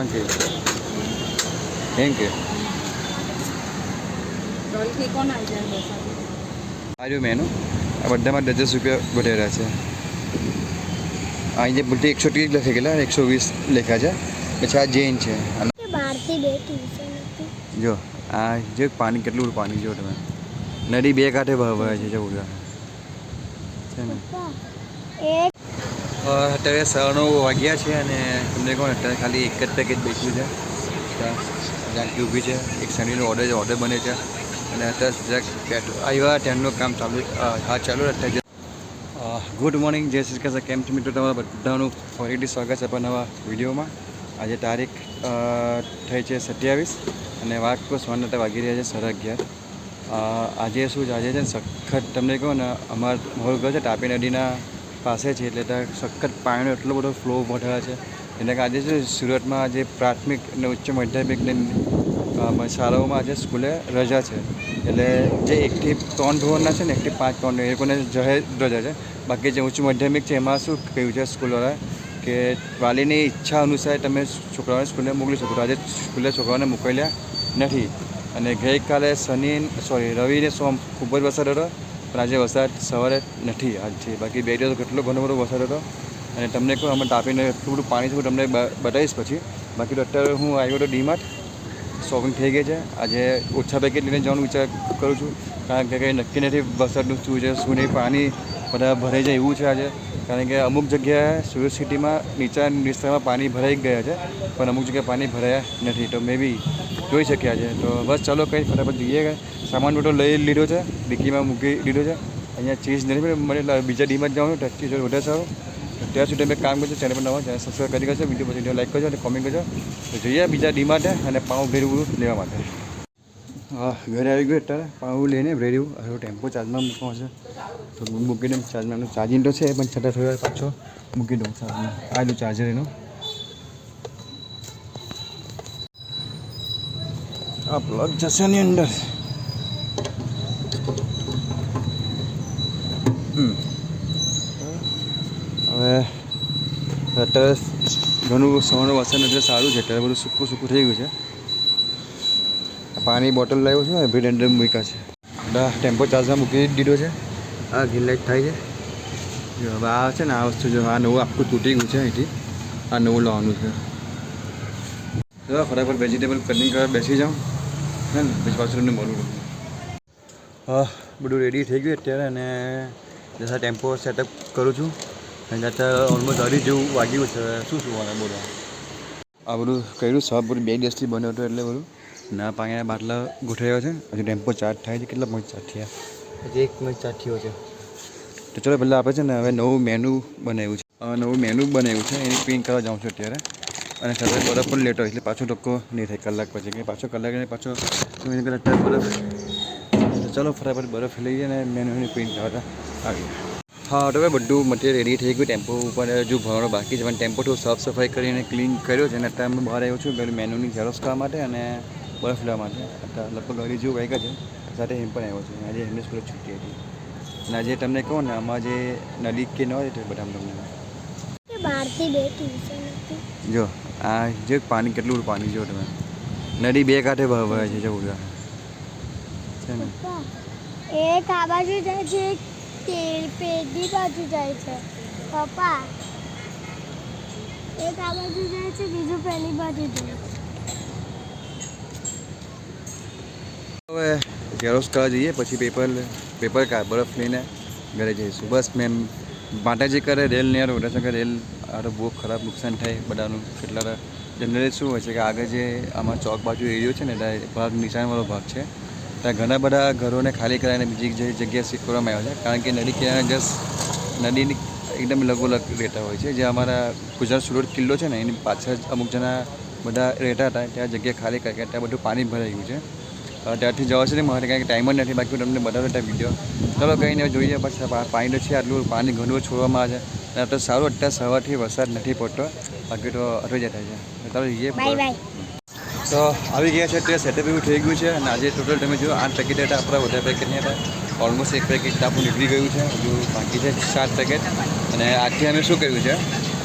પાંચ કે કેમ કે? રોલ કેક કોણ આવી જાય બસ આ રહ્યું મેનુ. આ બધામાં દસ રૂપિયા વધાર્યા છે. અહીં જે બધી એકસો ત્રીસ લખી ગયેલા એકસો વીસ લેખા છે. પછી આ જૈન છે. જો આ જો પાણી કેટલું પાણી જો તમે. નદી બે કાંઠે વહે છે જવું છે. ને? અત્યારે સવારનો વાગ્યા છે અને તમને કહું અત્યારે ખાલી એક જ પેકેજ બેચ્યું છે. જાનકી ઊભી છે. એક સનીનો ઓર્ડર છે ઓર્ડર બને છે. અને અત્યારે આવ્યા ટ્રેનનું કામ ચાલુ હા, ચાલુ અત્યારે. ગુડ મોર્નિંગ જય શ્રી કૃષ્ણ. કેમ છો મિત્રો? તમારા બધાનું ફરીથી સ્વાગત છે પણ નવા વિડીયોમાં. આજે તારીખ થઈ છે સત્યાવીસ અને વાઘ કો સ્વર્ણ વાગી રહ્યા છે સાડા અગિયાર. આજે શું છે આજે છે ને, સખત, તમને કહું ને, અમારું મારું ઘર છે, તાપી નદીના પાસે છે એટલે ત્યાં સખત પાણીનો એટલો બધો ફ્લો વધારે છે. એટલે કે આજે છે સુરતમાં આજે પ્રાથમિક અને ઉચ્ચ માધ્યમિકની શાળાઓમાં આજે સ્કૂલે રજા છે. એટલે જે એકથી ત્રણ ધોરણના છે ને, એકથી પાંચ ત્રણ એ લોકોને જાહેર રજા છે. બાકી જે ઉચ્ચ માધ્યમિક છે, એમાં શું કહ્યું છે સ્કૂલવાળાએ? કે વાલીની ઈચ્છા અનુસાર તમે છોકરાઓને સ્કૂલે મોકલી શકો આજે સ્કૂલે છોકરાઓને મોકલ્યા નથી. અને ગઈકાલે શનિ, સોરી રવિ ને સોમ ખૂબ જ વરસાદ હતો. પણ આજે વરસાદ સવારે નથી આજથી બાકી બે દિવસ કેટલો ઘણો બધો વરસાદ હતો. અને તમને કહું અમે તાપીને એટલું બધું પાણી છે હું તમને બતાવીશ પછી. બાકી તો અત્યારે હું આવ્યો હતો ડીમાર્ટ. શોપિંગ થઈ ગઈ છે. આજે ઓછા પેકેટ લઈને જવાનું વિચાર કરું છું. કારણ કે કંઈ નક્કી નથી, વરસાદનું શું છે, શું નહીં, પાણી બધા ભરાઈ જાય એવું છે આજે. કારણ કે અમુક જગ્યાએ સુરત સિટીમાં નીચા વિસ્તારમાં પાણી ભરાઈ ગયા છે, પણ અમુક જગ્યાએ પાણી ભરાયા નથી. તો મે બી જોઈ શક્યા છે તો બસ ચાલો કંઈ ફટાફટ જઈએ. સામાન બધો લઈ લીધો છે, ડિક્કીમાં મૂકી દીધો છે. અહીંયા ચીઝ નથી મળે મને બીજા ડીમાં જ જવાનું ટેક્સી જોડે વધારે સારું. ત્યાં સુધી અમે કામ કરજો ચેનલ પર નવા ચેનલ સબસ્ક્રાઈબ કરી કરશો વીડિયો પછી લાઈક કરજો અને કોમેન્ટ કરજો. તો જોઈએ બીજા ડી માટે અને પાઉં ભેરું લેવા માટે. હા, ઘરે આવી ગયું અત્યારે. પણ હું લઈને રેડી હવે ટેમ્પો ચાર્જમાં મૂકવો છે. તો મૂકી દઉં ચાર્જમાં ચાર્જિંગ તો છે, પણ છતાં થોડી વાર પાછો મૂકી દઉં ચાર્જમાં. આ ચાર્જર એનું. આ પ્લગ જશે એની અંદર. હવે અત્યારે ઘણું સવારનું વાસણ એટલે સારું છે. અત્યારે બધું સૂકું સૂકું થઈ ગયું છે. પાણી બોટલ લાવ્યો છું એભરી અંદર મૂક્યા છે. ટેમ્પો ચાર્જમાં મૂકી દીધો છે. આ ગ્રીન લાઇટ થાય છે. જો હવે આ છે ને આ વસ્તુ જો આ નવું આખું તૂટી ગયું છે અહીંથી. આ નવું લાવવાનું છે. જો ફટાફટ વેજીટેબલ કટિંગ કરવા બેસી જાઉં. હે ને, પછી પાછું મળું હા, બધું રેડી થઈ ગયું અત્યારે અને જરા ટેમ્પો સેટઅપ કરું છું. અને અત્યારે ઓલમોસ્ટ અઢી જેવું વાગ્યું છે. શું શું બોલો? આ બધું કર્યું સબ બધું બે દિવસથી બન્યો હતો એટલે બધું. ના પાણીના બાટલા ગોઠવ્યા છે. હજી ટેમ્પો ચાર્જ થાય છે કેટલા પોઈન્ટ ચાર્જ થયા? હજી એક મિનિટ ચાર્જ થયો છે. તો ચલો પહેલાં આપણે છે ને હવે નવું મેનુ બનાવ્યું છે. હવે નવું મેનુ બનાવ્યું છે એની પ્રિન્ટ કરવા જાઉં છું અત્યારે. અને સાથે બરફ પણ લેટો એટલે પાછો ટકો નહીં થાય કલાક પછી કે પાછો કલાક ને પાછો એને અત્યારે બરફ તો ચલો ફટાફટ બરફ લઈએ અને મેનુની પ્રિન્ટ કરવા આવી હા તો હવે બધું મટીરિયલ રેડી થઈ ગયું ટેમ્પો ઉપર હજુ ભરવાનો બાકી છે પણ ટેમ્પો થોડું સાફ સફાઈ કરીને ક્લીન કર્યો છે અને અત્યારે હું બહાર આવ્યો છું પેલું મેનુની ઝેરોક્ષ કરવા માટે અને બરફ લેવા માટે. અત્યારે લગભગ અઢી જેવું વાગ્યા છે. સાથે એમ પણ આવ્યો છે. આજે એમની સ્કૂલે છૂટી હતી. અને આજે તમને કહો ને આમાં જે નદી કે ન હોય તે બધા તમને બહારથી જો આ જે પાણી કેટલું પાણી જો તમે. નદી બે કાંઠે વહે છે જવું છે ને? એક આ બાજુ જાય છે એક તે પેલી બાજુ જાય છે. પપ્પા એક આ બાજુ જાય છે બીજું પેલી બાજુ જાય છે. હવે ઝેરોક્ષ કરવા જઈએ, પછી પેપર પેપર કા બરફ લઈને ઘરે જઈશું. બસ મેમ માતાજી કરે રેલ ને યાર કે રેલ, આ તો બહુ ખરાબ નુકસાન થાય બધાનું, કેટલા જનરલી શું હોય છે કે આગળ જે આમાં ચોક બાજુ એરિયો છે ને, ત્યાં ભાગ નિશાનવાળો ભાગ છે, ત્યાં ઘણા બધા ઘરોને ખાલી કરાવીને બીજી જગ્યાએ શિફ્ટ કરવામાં આવ્યા છે, કારણ કે નદી કિનારે જસ્ટ નદીની એકદમ લગોલગ રહેતા હોય છે. જે અમારા ગુજરાત સુરત કિલ્લો છે ને, એની પાછળ અમુક જણા બધા રહેતા હતા, ત્યાં જગ્યા ખાલી કરી ત્યાં બધું પાણી ભરાઈ ગયું છે. ત્યાંથી જવા છે ને મારે કાંઈ ટાઈમ જ નથી બાકી હું તમને બતાવ્યો હતા વીડિયો ચલો કંઈ નહીં જોઈએ પછી પાણી તો છે આટલું પાણી ઘણું છોડવામાં આવે છે. અને તો સારું અત્યારે સવારથી વરસાદ નથી પડતો. બાકી તો અટવાઈ જતા છે. તો ચાલો જઈએ તો આવી ગયા છે તે સેટઅપ એવું થઈ ગયું છે. અને આજે ટોટલ તમે જો આઠ પેકેટ હતા આપણા વધારે પેકેટ નહીં હતા. ઓલમોસ્ટ એક પેકેટ આપણું નીકળી ગયું છે. હજુ બાકી છે સાત પેકેટ અને આજથી અમે શું કર્યું છે?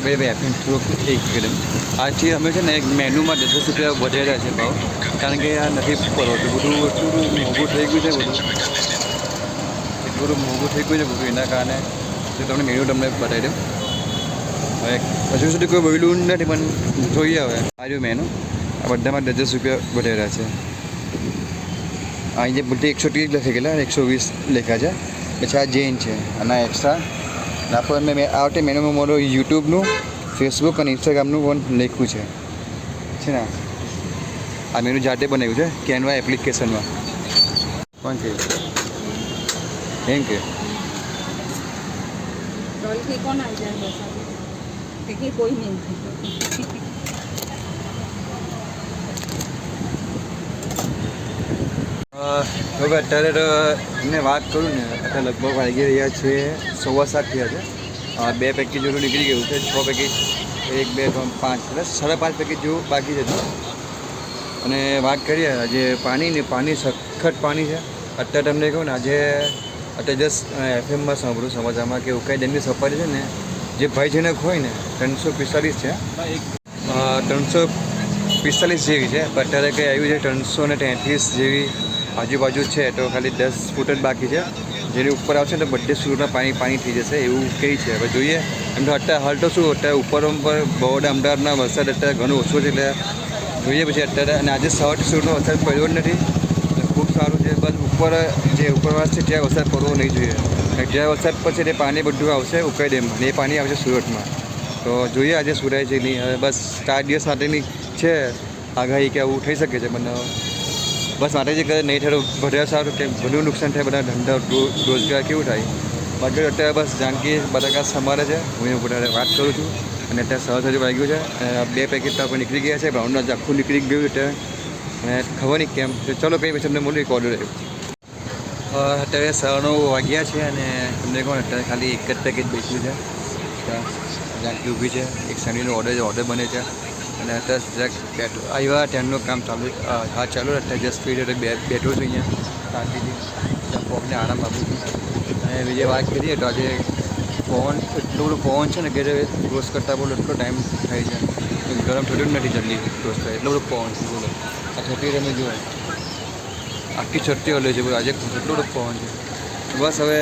બે બે એફએમ થોડુંક એક કદમ આજથી અમે છે ને એક મેનુમાં દસ દસ રૂપિયા રહ્યા છે ભાવ. કારણ કે આ નથી પરવડતું બધું વસ્તુ મોંઘું થઈ ગયું છે બધું. બધું મોંઘું થઈ ગયું છે બધું. એના કારણે તો તમને મેનુ તમને બતાવી દઉં. હવે હજુ સુધી કોઈ બોલ્યું નથી, પણ જોઈએ હવે. આજુ મેનુ આ બધામાં દસ દસ રૂપિયા રહ્યા છે. આ જે બધી એકસો ત્રીસ લખી ગયેલા, એકસો વીસ લેખા છે. પછી આ જૈન છે. અને આ એક્સ્ટ્રા નાખો મેં આ વખતે મેનુમાં મારું યુટ્યુબનું ફેસબુક અને ઇન્સ્ટાગ્રામનું પણ લખ્યું છે. છે ને? આ મેનુ જાતે બનાવ્યું છે કેનવા એપ્લિકેશનમાં કોણ છે? થેન્ક યુ કોઈ નહીં. તો અત્યારે એમને વાત કરું ને, અત્યારે લગભગ વાગી રહ્યા છે સવા સાત થયા છે. બે પેકેજ જેવું નીકળી ગયું છે, છ પેકેજ એક, બે, ત્રણ, પાંચ, એટલે સાડા પાંચ પેકેજ જેવું બાકી છે અને વાત કરીએ, આજે પાણીની પાણી સખત પાણી છે. અત્યારે તમને કહું ને, આજે અત્યારે જસ્ટ એફએમમાં સાંભળું સમાચારમાં કે ઉકાઈ ડેમની સફારી છે ને, જે ભયજનક હોય ને, ત્રણસો પિસ્તાલીસ છે. ત્રણસો પિસ્તાલીસ જેવી છે અત્યારે કંઈ આવ્યું છે, ત્રણસો ને તેત્રીસ જેવી આજુબાજુ છે, તો ખાલી દસ ફૂટ જ બાકી છે. જેની ઉપર આવશે ને તો બધે સુરતમાં પાણી પાણી થઈ જશે, એવું કહે છે. હવે જોઈએ, એમ તો અત્યારે હાલ તો શું, અત્યારે ઉપર ઉપર બરોડા અમદાવાદના વરસાદ અત્યારે ઘણો ઓછો છે, એટલે જોઈએ પછી અત્યારે. અને આજે સવારથી સૂરનો વરસાદ પડ્યો જ નથી. ખૂબ સારું છે, બસ ઉપર જે ઉપરવાસ છે, ત્યાં વરસાદ પડવો નહીં જોઈએ. જ્યાં વરસાદ પડશે તે પાણી બધું આવશે ઉકાઈ ડેમમાં, ને એ પાણી આવશે સુરતમાં. તો જોઈએ આજે સુરાય છે નહીં હવે બસ ચાર દિવસ માટેની છે આગાહી કે આવું થઈ શકે છે, પણ બસ માટે જે કરે નહીં થયું, ભર્યા સારું કે ઘણું નુકસાન થાય, બધા ધંધા રોજગાર કેવું થાય? બાકી અત્યારે બસ જાનકી બટાકા સમારે છે. હું એ બધા વાત કરું છું. અને અત્યારે સરસ હજુ વાગ્યું છે. બે પેકેટ તો આપણે નીકળી ગયા છે. બ્રાઉનનું આજે આખું નીકળી ગયું અત્યારે. અને ખબર નહીં કેમ. ચલો કંઈ પછી તમને મળ્યું એક ઓર્ડર અત્યારે સાડા વાગ્યા છે અને તમને કહું અત્યારે ખાલી એક જ પેકેટ બેચ્યું છે. ત્યાં ઊભી છે. એક સણીનો ઓર્ડર ઓર્ડર બને છે. અને અત્યારે જરાક બેઠો આવ્યા ટ્રેનનું કામ ચાલુ હા, ચાલુ અત્યારે જસ્ટ સ્પીડ બેઠો છું અહીંયા, શાંતિથી. પગને આરામ આપું છું. અને બીજી વાત કરીએ તો આજે પવન એટલું બધું પવન છે ને કે ક્રોસ કરતાં બોલો એટલો ટાઈમ થાય છે. ગરમ થતું નથી જલ્દી ક્રોસ થાય. એટલો બધો પવન છે, બોલો. આ છઠ્ઠી તમે જુઓ આખી છઠ્ઠી હલે છે, બોલો. આજે એટલો બધો પવન છે. બસ હવે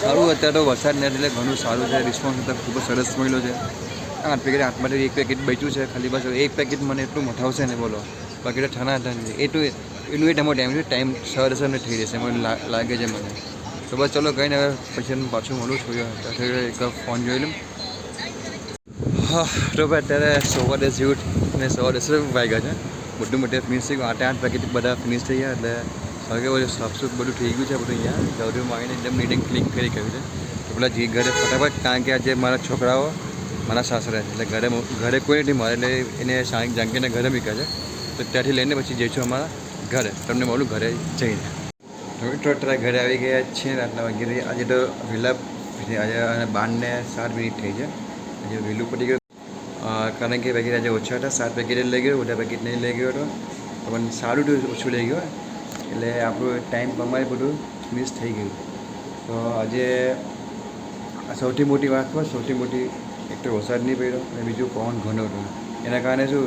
સારું, અત્યારે તો વરસાદ નથી એટલે ઘણું સારું છે. રિસ્પોન્સ અત્યારે ખૂબ જ સરસ મળ્યો છે. આઠ પેકેટ આઠમાંથી એક પેકેટ બચ્યું છે, ખાલી બસ એક પેકેટ મને એટલું મઠાવશે ને બોલો. બાકી તો ઠાના ઠંડ છે. એટલું એટલું એ ટાઈમો ટાઈમ છે, ટાઈમ સરસ ને થઈ જશે મને લાગે છે મને. તો બસ ચલો કંઈ ને હવે પછી પાછું મળું છું. એક ફોન જોઈ લઉં. હા, તો ભાઈ અત્યારે સવા દસ જેવું ને સવા દસ વાગ્યા છે? બધું બધે ફિનિશ થઈ ગયું. આઠે આઠ પેકેટ બધા ફિનિશ થઈ ગયા, એટલે હવે બધું સાફસૂફ બધું થઈ ગયું છે બધું અહીંયા. જલ્દીમાં માગીને એકદમ નીટિંગ ક્લિક કરી કર્યું છે. તો પેલા જે ઘરે ફટાફટ, કારણ કે આજે મારા છોકરાઓ મારા સાસરે એટલે ઘરે ઘરે કોઈ નથી મારે. એટલે એને શાંત જાંગીને ઘરે મૂક્યા છે. તો ત્યાંથી લઈને પછી જઈશું અમારા ઘરે. તમને મળું ઘરે જઈને. તો અત્યારે ઘરે આવી ગયા છીએ રાતના વાગી આજે તો વહેલા આજે બારને સાત મિનિટ થઈ છે. આજે વહેલું પડી ગયું. કારણ કે પેકેટ આજે ઓછા હતા. સાત પેકેટ લઈ ગયો, બધા પેકેટ નહીં લઈ ગયો હતો. પણ સારું તો ઓછું લઈ ગયો. એટલે આપણું ટાઈમ પ્રમાણે બધું મિસ થઈ ગયું. તો આજે સૌથી મોટી વાત પર સૌથી મોટી એક તો વરસાદ નહીં પડ્યો અને બીજું પવન ઘણો હતો. એના કારણે શું,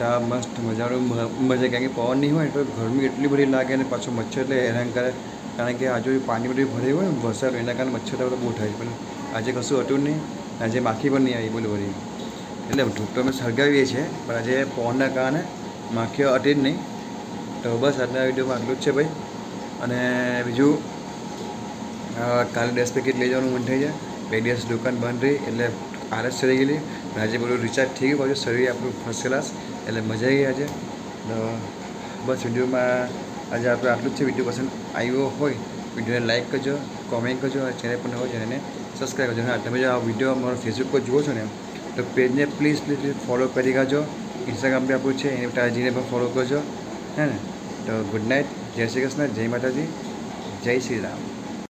તા મસ્ત મજાનું મજા કારણ કે પવન નહીં હોય તો ગરમી એટલી બધી લાગે અને પાછું મચ્છર એટલે હેરાન કરે. કારણ કે આજુ પાણી બધું ભરાયું હોય ને, વરસાદ એના કારણે મચ્છર તો બહુ થાય. પણ આજે કશું હતું નહીં, આજે માખી પણ નહીં આવી બોલું બધી એટલે ધૂપ તો અમે સળગાવીએ છીએ, પણ આજે પવનના કારણે માખીઓ હતી જ નહીં. તો બસ આજના વિડીયોમાં આટલું જ છે ભાઈ. અને બીજું કાલે દસ પેકેટ લઈ જવાનું મન થઈ જાય. બે દિવસ દુકાન બંધ રહી, એટલે આરસ ચડી ગયેલી. આજે બધું રિચાર્જ થઈ ગયું. પાછું શરીર આપણું ફર્સ્ટ ક્લાસ એટલે મજા આવી આજે. બસ વિડીયોમાં આજે આપણે આટલું જ છે. વીડિયો પસંદ આવ્યો હોય, વિડીયોને લાઇક કરજો કોમેન્ટ કરજો, અને ચેનલ પર નવો ચેનલને સબસ્ક્રાઈબ કરજો. હા, તમે જો આ વીડિયો અમારો ફેસબુક પર જુઓ છો ને, તો પેજને પ્લીઝ પ્લીઝ પ્લીઝ ફોલો કરી કાઢજો ઇન્સ્ટાગ્રામ બી આપણું છે. એની ટાજીને પણ ફોલો કરજો. હે ને? તો ગુડ નાઇટ જય શ્રી કૃષ્ણ. જય માતાજી. જય શ્રી રામ.